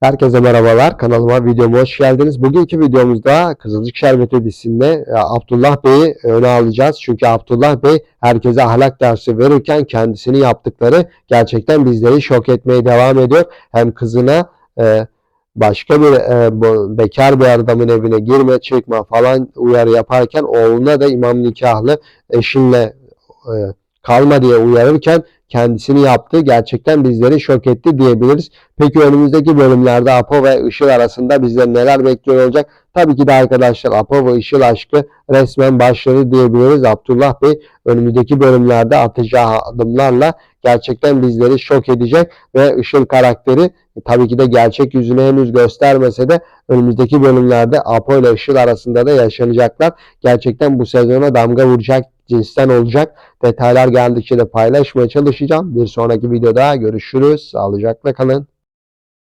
Herkese merhabalar. Kanalıma, videoma hoş geldiniz. Bugünkü videomuzda Kızılcık Şerbeti dizisinde e, Abdullah Bey'i öne alacağız. Çünkü Abdullah Bey herkese ahlak dersi verirken kendisini yaptıkları gerçekten bizleri şok etmeye devam ediyor. Hem kızına e, başka bir e, bekar bir adamın evine girme çıkma falan uyarı yaparken oğluna da imam nikahlı eşinle kalma diye uyarırken kendisini yaptığı gerçekten bizleri şok etti diyebiliriz. Peki önümüzdeki bölümlerde Apo ve Işıl arasında bizleri neler bekliyor olacak? Tabii ki de arkadaşlar Apo ve Işıl aşkı resmen başladı diyebiliriz. Abdullah Bey önümüzdeki bölümlerde atacağı adımlarla gerçekten bizleri şok edecek ve Işıl karakteri e, tabii ki de gerçek yüzünü henüz göstermese de önümüzdeki bölümlerde Apo ile Işıl arasında da yaşanacaklar. Gerçekten bu sezona damga vuracak cinsten olacak. Detaylar geldikçe de paylaşmaya çalışacağım. Bir sonraki videoda görüşürüz. Sağlıcakla kalın.